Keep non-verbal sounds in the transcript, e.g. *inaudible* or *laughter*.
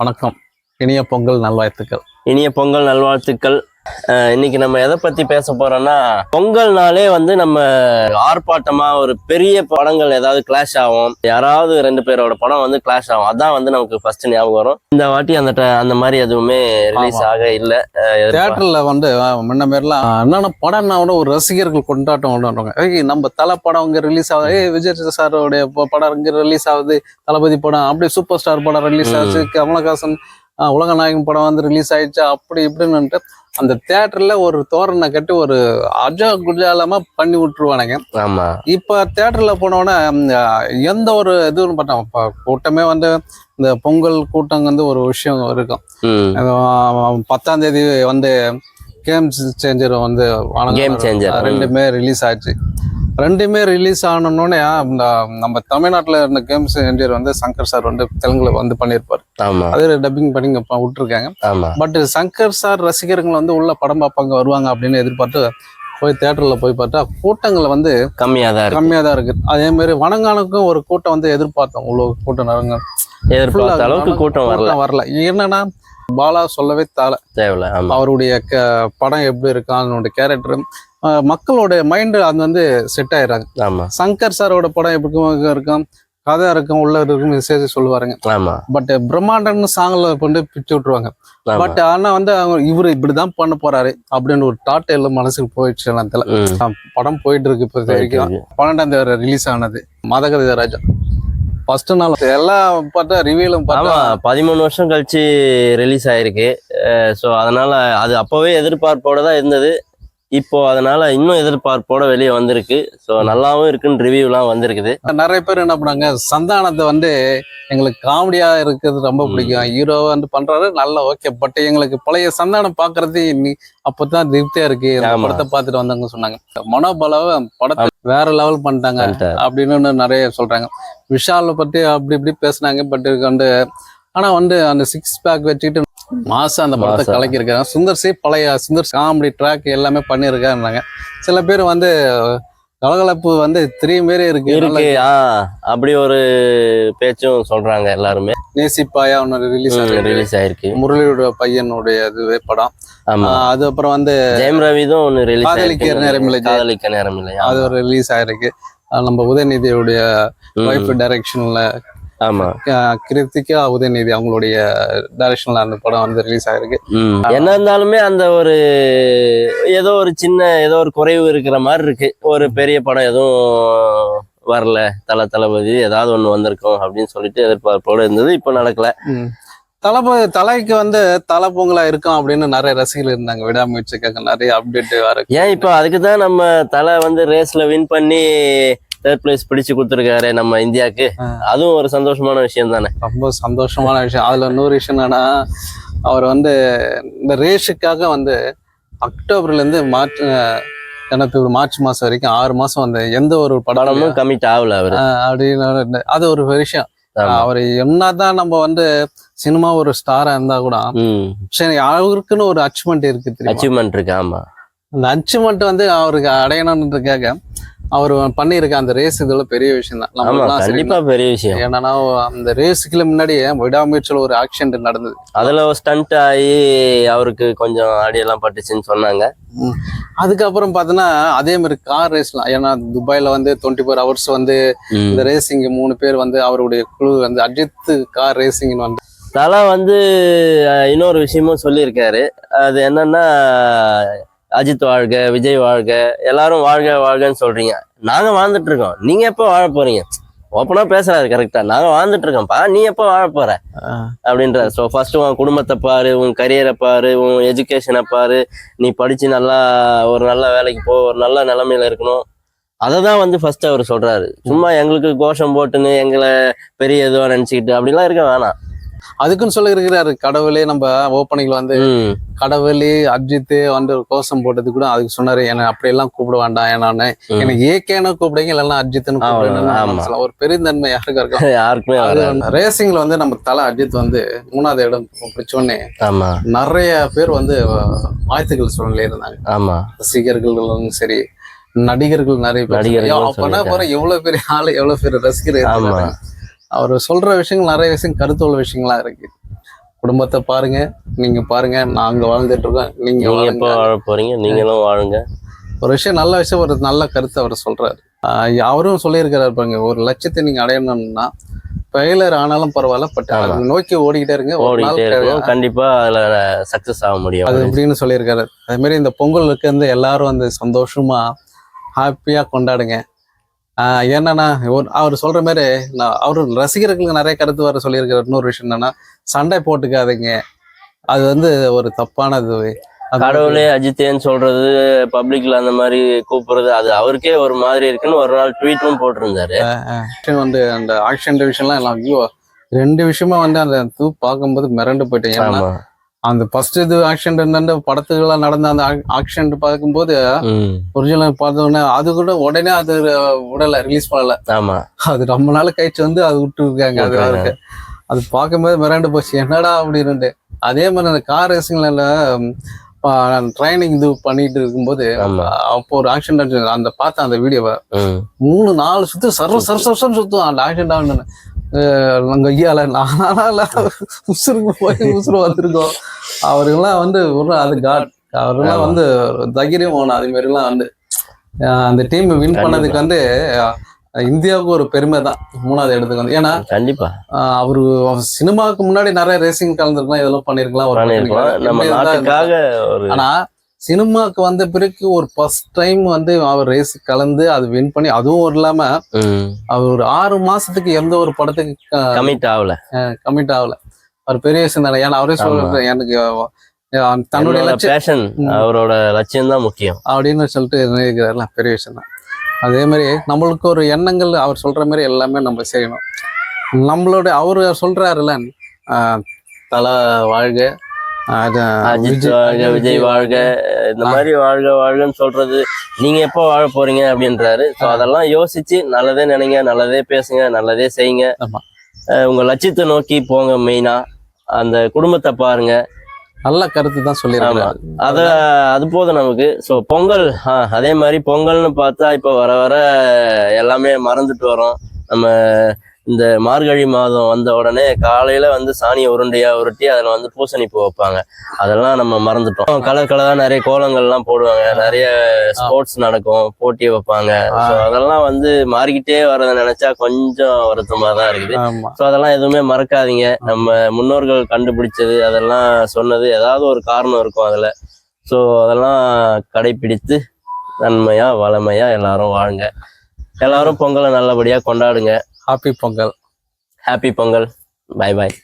வணக்கம். இனிய பொங்கல் நல்வாழ்த்துக்கள். இனிய பொங்கல் நல்வாழ்த்துக்கள். இன்னைக்கு நம்ம எதை பத்தி பேச போறோம்னா பொங்கல்னாலே வந்து நம்ம ஆர்ப்பாட்டமா ஒரு பெரிய படங்கள் ஏதாவது கிளாஷ் ஆகும். யாராவது ரெண்டு பேரோட படம் வந்து கிளாஷ் ஆகும். அதான் வந்து நமக்கு ஃபர்ஸ்ட் ஞாபகம் வரும். இந்த வாட்டி அந்த அந்த மாதிரி எதுவுமே ரிலீஸ். ஆக இல்ல. தியேட்டர்ல வந்து முன்ன மாரிலாம் என்னென்ன படம்னா கூட ஒரு ரசிகர்கள் கொண்டாட்டம் கொண்டாடுவாங்க. ஏய் நம்ம தலை படம் இங்க ரிலீஸ் ஆகுது. ஏய் விஜய் சாரோடைய படம் இங்க ரிலீஸ் ஆகுது. தளபதி படம் அப்படியே சூப்பர் ஸ்டார் படம் ரிலீஸ். ஆச்சு. கமலஹாசன் அஹ், உலகநாயகன் படம் வந்து ரிலீஸ் ஆயிடுச்சு அப்படி இப்படின்னுட்டு அந்த தியேட்டர்ல ஒரு தோரணை கட்டி ஒரு அஜா குஜாலமா பண்ணி விட்டுருவானுங்க. ஆமா. இப்ப தியேட்டர்ல போனோடனே எந்த ஒரு இதுவும் இப்ப கூட்டமே வந்து இந்த பொங்கல் கூட்டம் வந்து ஒரு விஷயம் இருக்கும். பத்தாம் தேதி வந்து கேம் சேஞ்சர் வந்து. ரெண்டுமே ரிலீஸ் ஆச்சு. ரெண்டுமே ரிலீஸ் ஆனோடனே இந்த நம்ம தமிழ்நாட்டுல இருந்த கேம் சேஞ்சர் வந்து சங்கர் சார் வந்து தெலுங்குல வந்து பண்ணியிருப்பாரு. அது டப்பிங் பண்ணி இங்க விட்டுருக்காங்க. பட் சங்கர் சார் ரசிகர்கள் வந்து உள்ள படம் பார்ப்பாங்க வருவாங்க அப்படின்னு எதிர்பார்த்து போய் தியேட்டர்ல போய் பார்த்தா கூட்டங்கள் வந்து கம்மியா தான் இருக்கு. கம்மியா தான் இருக்கு. அதே மாதிரி வனங்கானுக்கும் ஒரு கூட்டம் வந்து எதிர்பார்த்தோம் இவ்வளவு கூட்டம் நடங்க எதிர்பார்த்த அளவுக்கு கூட்டம் வரல. வரல. என்னன்னா பாலா சொல்லவே தால தேவையில்ல. அவருடைய படம் எப்படி இருக்கு அதனுடைய கேரக்டர் மக்களோட மைண்டு அது வந்து செட் ஆயிடுறாங்க ஆமா. சங்கர் சாரோட படம் எப்படி இருக்கும் கதை இருக்கும் உள்ள இருக்கும் விசேஷம் சொல்லுவாருங்க. ஆமா. பட் பிரம்மாண்டன்னு சாங்ல கொண்டு பிச்சு விட்டுருவாங்க. ஆமா. பட் ஆனா வந்து அவங்க இவரு இப்படிதான் பண்ண போறாரு அப்படின்னு ஒரு தாட் எல்லாம் மனசுக்கு போயிடுச்சு ம். படம் போயிட்டு இருக்கு இப்போ வரைக்கும். பன்னெண்டாம் தேதி ரிலீஸ் ஆனது. மதகதி ராஜா. ஃபர்ஸ்ட் நாள். எல்லாம் பார்த்தா ரிவியூலும் பார்த்தா பதிமூணு வருஷம் கழிச்சு ரிலீஸ் ஆயிருக்கு. ஸோ அதனால அது அப்பவே எதிர்பார்ப்போட தான் இருந்தது. இப்போ அதனால இன்னும் எதிர்பார்ப்போட வெளியே வந்திருக்கு. ஸோ நல்லாவும் இருக்குன்னு ரிவ்யூலாம் வந்திருக்குது. நிறைய பேர் என்ன பண்ணாங்க சந்தானத்தை வந்து எங்களுக்கு காமெடியா இருக்கிறது ரொம்ப. பிடிக்கும். ஹீரோ வந்து பண்றாரு நல்லா ஓகே பட் எங்களுக்கு பழைய சந்தானம் பாக்குறது அப்பதான் திருப்தியா இருக்கு. படத்தை பார்த்துட்டு வந்தாங்க சொன்னாங்க. மனோபலாவை படத்தை வேற லெவல் பண்ணிட்டாங்க. அப்படின்னு நிறைய சொல்றாங்க. விஷாலை பத்தி அப்படி இப்படி பேசுனாங்க பட் வந்து ஆனா வந்து அந்த சிக்ஸ் பேக் வச்சுக்கிட்டு மாசம் அந்த படத்தை. கலக்கியிருக்காங்க. சுந்தர் சி பழைய சுந்தர் காமெடி ட்ராக் எல்லாமே பண்ணியிருக்காருனாங்க சில பேர் வந்து கலகலப்பு வந்து த்ரீ மாரி இருக்கு. இருக்கு அப்படி ஒரு பேச்சும் சொல்றாங்க எல்லாருமே. நேசிப்பாயா ஒன்று ரிலீஸ் ரிலீஸ் ஆயிருக்கு. முரளியோட பையனுடைய இது படம். அது அப்புறம் வந்து ஜெயம் ரவிதும் ஒன்று ரிலீஸ் காதலிக்க நேரமில்லை ஜெயம். காதலிக்க நேரம் இல்லை அது ஒரு ரிலீஸ் ஆயிருக்கு. நம்ம உதயநிதியுடைய ஒய்ஃப் டைரக்ஷன்ல கிருத்திகா உதயநிதி அவங்களுடைய டைரக்ஷன்ல அந்த படம் வந்து ரிலீஸ் ஆயிருக்கு. என்ன இருந்தாலுமே அந்த ஒரு ஏதோ ஒரு சின்ன ஏதோ ஒரு குறைவு இருக்கிற மாதிரி இருக்கு. ஒரு பெரிய படம் எதுவும் வரல. தல தளபதி ஏதாவது ஒண்ணு வந்திருக்கும் அப்படின்னு சொல்லிட்டு எதிர்பார்ப்போட இருந்தது இப்போ நடக்கல. தளபதி தலைக்கு வந்து தலை பொங்கலா இருக்கும் அப்படின்னு நிறைய ரசிகர்கள் இருந்தாங்க. விடாமுயற்சிக்காக நிறைய அப்டேட் வர ஏன் இப்போ அதுக்கு தான் நம்ம தலை வந்து ரேஸ்ல வின் பண்ணி தேர்ட் பிளேஸ் பிடிச்சு கொடுத்துருக்காரு நம்ம இந்தியாவுக்கு. அதுவும் ஒரு சந்தோஷமான விஷயம் தானே? ரொம்ப சந்தோஷமான விஷயம். அதுல இன்னொரு விஷயம் என்னன்னா அவர் வந்து இந்த ரேஷுக்காக வந்து அக்டோபர்ல இருந்து மார்ச் என்ன பிப்ரவரி, மார்ச் மாசம் வரைக்கும் ஆறு மாசம் வந்து எந்த ஒரு படமும் கமிட் ஆகல அவரு. அப்படின்னு அது ஒரு விஷயம். அவர் என்னதான் நம்ம வந்து சினிமா ஒரு ஸ்டாரா இருந்தா கூட சரி அவருக்குன்னு ஒரு அச்சீவ்மெண்ட் இருக்கு அச்சீவ்மெண்ட் இருக்கு ஆமா. அந்த அச்சீவ்மெண்ட் வந்து அவருக்கு அடையணுன்றதுக்காக அவர் பண்ணியிருக்க அந்த ரேஸ் இதெல்லாம் பெரிய விஷயம் தான். கண்டிப்பா பெரிய விஷயம். ஏன்னா அந்த ரேஸுக்குள்ள முன்னாடியே விடாமுயற்சியில் ஒரு ஆக்சிடென்ட் நடந்தது. அதுல ஸ்டண்ட் ஆகி அவருக்கு கொஞ்சம் அடியெல்லாம் பட்டுச்சுன்னு சொன்னாங்க. அதுக்கப்புறம் பார்த்தோன்னா அதே மாதிரி கார் ரேஸ்லாம் ஏன்னா துபாயில வந்து டுவெண்ட்டி ஃபோர் ஹவர்ஸ் வந்து. இந்த ரேசிங் மூணு பேர் வந்து அவருடைய குழு வந்து அஜித் கார் ரேசிங் வந்து. தலா வந்து இன்னொரு விஷயமும் சொல்லியிருக்காரு. அது என்னன்னா அஜித் வாழ்க விஜய் வாழ்க எல்லாரும் வாழ்க வாழ்கன்னு சொல்றீங்க. நாங்க வாழ்ந்துட்டு இருக்கோம். நீங்க எப்போ வாழ போறீங்க? ஓப்பனா பேசுறாரு கரெக்டா நாங்க வாழ்ந்துட்டு இருக்கோம்ப்பா. நீ எப்போ வாழ போற? அப்படின்ற ஸோ ஃபர்ஸ்ட் உன் குடும்பத்தை பாரு உன் கரியரை பாரு உன் எஜுகேஷனை பாரு. நீ படிச்சு நல்லா ஒரு நல்ல வேலைக்கு போ ஒரு நல்ல நிலைமையில இருக்கணும். அதை தான் வந்து ஃபர்ஸ்ட் அவர் சொல்றாரு. சும்மா எங்களுக்கு கோஷம் போட்டுன்னு எங்களை பெரிய இதுவா நினச்சிக்கிட்டு அப்படிலாம் இருக்க வேணாம். அதுக்குன்னு சொல்லி இருக்கிறாரு. கடவுளே நம்ம ஓப்பனிங்ல வந்து கடவுளே அஜித் வந்து கோஷம் போட்டது கூட அதுக்கு சொன்னாரு. என்ன அப்படியெல்லாம் கூப்பிட வேண்டாம் ஏன்னான்னு ம். எனக்கு ஏகேன்னு கூப்பிடுங்க இல்லைன்னா அஜித்னு கூப்பிடுங்க. ஒரு பெருந்தன்மை யாருக்கு இருக்கும் *laughs* யாருக்குமே ரேசிங்ல வந்து நம்ம தலை அஜித் வந்து மூணாவது இடம் பிடிச்ச உடனே ஆமா. நிறைய பேர் வந்து வாழ்த்துக்கள் சொல்லல இருந்தாங்க. ஆமா. ரசிகர்களும் சரி நடிகர்கள் நிறைய பேர். பாரு எவ்வளவு பெரிய ஆளு எவ்வளவு பெரிய ரசிகர். அவர் சொல்ற விஷயங்கள் நிறைய விஷயம் கருத்துள்ள விஷயங்களா இருக்கு. குடும்பத்தை பாருங்க நீங்க பாருங்க நாங்க வாழ்ந்துட்டு இருக்கோம் நீங்க. வாழ போறீங்க? நீங்களும் வாழுங்க. ஒரு விஷயம் நல்ல விஷயம் ஒரு நல்ல கருத்தை அவர் சொல்றாரு. அவரும் சொல்லியிருக்கிறாரு பாருங்க ஒரு லட்சத்தை நீங்க அடையணும்னா ஃபெயிலர் ஆனாலும் பரவாயில்ல பட். அதை நோக்கி ஓடிக்கிட்டே இருங்க ஓடிட்டே இருக்கணும் கண்டிப்பா அதுல சக்சஸ் ஆக முடியும். அது எப்படின்னு சொல்லியிருக்காரு. அதே மாதிரி இந்த பொங்கலுக்கு வந்து எல்லாரும் வந்து சந்தோஷமா ஹாப்பியா கொண்டாடுங்க. என்னன்னா அவர் சொல்ற மாதிரி நான் அவரு ரசிகர்களுக்கு நிறைய கருத்து வர சொல்லியிருக்கிற இன்னொரு விஷயம் என்னன்னா சண்டை போட்டுக்காதீங்க. அது வந்து ஒரு தப்பானது. கடவுளே அஜித்தேன்னு சொல்றது பப்ளிக்ல அந்த மாதிரி கூப்பிடுறது அது அவருக்கே ஒரு மாதிரி இருக்குன்னு ஒரு நாள் ட்வீட்டும் போட்டிருந்தாரு. வந்து அந்த ஆக்ஷன் டிவிஷன்லாம் எல்லாம் ஐயோ ரெண்டு விஷயமா வந்து அந்த தூ பார்க்கும்போது மிரண்டு போயிட்டேன். ஏன்னா அந்த ஃபர்ஸ்ட் இது ஆக்ஷன் இருந்த படத்துக்கெல்லாம் நடந்த அந்த ஆக்ஷன் பார்க்கும்போது ஒரிஜினல் பார்த்த உடனே அது கூட உடனே அது உடல ரிலீஸ் பண்ணல. ஆமா. அது ரொம்ப நாள் கழிச்சு வந்து அது விட்டு இருக்காங்க அது அது பார்க்கும்போது மிரண்டு போச்சு. என்னடா அப்படின்ட்டு அதே மாதிரி அந்த கார் ரேசிங்ல ட்ரைனிங் இது பண்ணிட்டு இருக்கும்போது அப்போ ஒரு ஆக்ஷன் அந்த பார்த்த அந்த வீடியோவை மூணு நாலு சுத்து சர்வ சர சரசம் சுத்தும். அந்த ஆக்ஷன் டான் நாங்க ஐயால நானால உசுருக்கு போய் உசுறு வந்திருக்கோம் அவருங்கெல்லாம் வந்து ஒரு அது காட். அவருங்கெல்லாம் வந்து தைரியம் போகணும் அது மாதிரி எல்லாம் வந்து அந்த டீம் வின் பண்ணதுக்கு வந்து இந்தியாவுக்கு ஒரு பெருமை தான். மூணாவது இடத்துக்கு வந்து. ஏன்னா கண்டிப்பா. அவரு சினிமாவுக்கு முன்னாடி நிறைய ரேசிங் கலந்துருக்கலாம் இதெல்லாம் பண்ணிருக்கலாம். ஒரு ஆனா சினிமாக்கு வந்த பிறகு ஒரு ஃபர்ஸ்ட் டைம் வந்து அவர் ரேஸ் கலந்து அது வின் பண்ணி அதுவும் இல்லாம அவர் ஒரு ஆறு மாசத்துக்கு எந்த ஒரு படத்துக்கு கமிட் ஆகல. கமிட் ஆகல. அவர் பெரிய விஷயம் தானே. ஏன்னா அவரே சொல்றாரு எனக்கு தன்னுடைய லட்சியம். அவரோட லட்சியம் தான் முக்கியம். அப்படின்னு சொல்லிட்டு நினைக்கிறாருல பெரிய விஷயம் தான். அதே மாதிரி நம்மளுக்கு ஒரு எண்ணங்கள் அவர் சொல்ற மாதிரி எல்லாமே நம்ம செய்யணும். நம்மளோட அவரு சொல்றாருல தல வாழ்க அஜித் வாழ்க விஜய் வாழ்க. இந்த மாதிரி வாழ்க வாழ்கன்னு சொல்றது நீங்க எப்போ வாழ போறீங்க அப்படின்றாரு. ஸோ அதெல்லாம் யோசிச்சு நல்லதே நினைங்க நல்லதே பேசுங்க நல்லதே செய்யுங்க. உங்க லட்சியத்தை நோக்கி போங்க மெயினா. அந்த குடும்பத்தை பாருங்க. நல்ல கருத்து தான் சொல்லியிருக்காரு அத அது போதும் நமக்கு. ஸோ பொங்கல் அதே மாதிரி பொங்கல்னு பார்த்தா இப்போ வர வர எல்லாமே மறந்துட்டு வரோம். நம்ம இந்த மார்கழி மாதம் வந்த உடனே காலையில வந்து சாணியை உருண்டையா உருட்டி அதுல வந்து பூசணி பூ வைப்பாங்க. அதெல்லாம் நம்ம மறந்துட்டோம். கலர் கலரா நிறைய கோலங்கள்லாம் போடுவாங்க. நிறைய ஸ்போர்ட்ஸ் நடக்கும். போட்டி வைப்பாங்க. ஸோ அதெல்லாம் வந்து மாறிக்கிட்டே வரதை நினைச்சா கொஞ்சம் வருத்தமா தான் இருக்குது. ஸோ அதெல்லாம் எதுவுமே மறக்காதீங்க. நம்ம முன்னோர்கள் கண்டுபிடிச்சது அதெல்லாம் சொன்னது ஏதாவது ஒரு காரணம் இருக்கும் அதில். ஸோ அதெல்லாம் கடைபிடித்து நன்மையா வளமையா எல்லாரும் வாழுங்க. எல்லாரும் பொங்கலை நல்லபடியா கொண்டாடுங்க. Happy Pongal happy Pongal bye bye